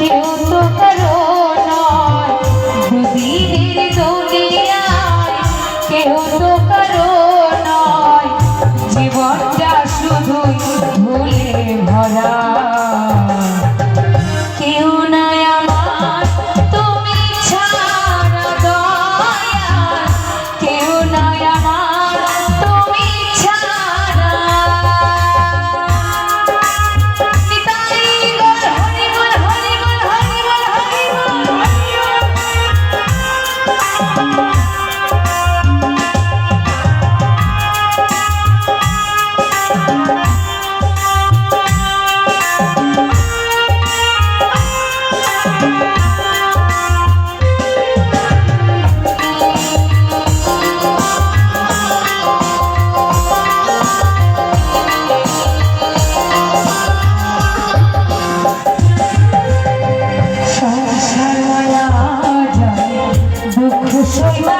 কেউ তো করো Shri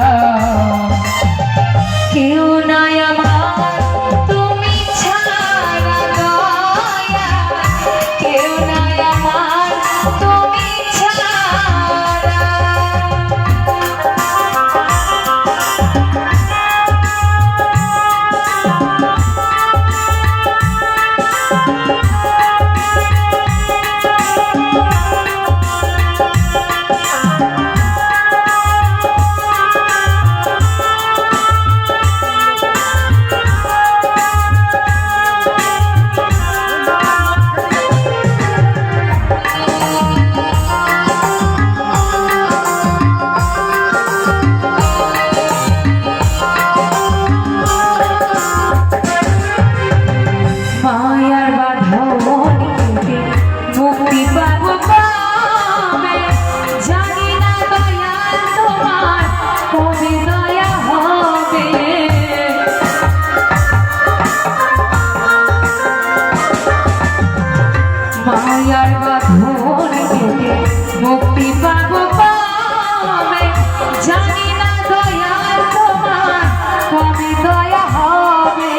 জানি না দয়া তোমার, কবে দয়া হবে?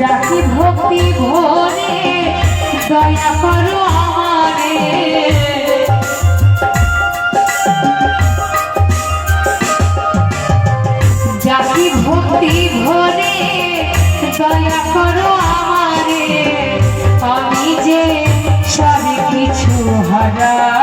ডাকি ভক্তি ভরে, দয়া করো আমারে। জাতি ভক্তি ভরে, দয়া করো আমারে। আমি যে সব কিছু হারা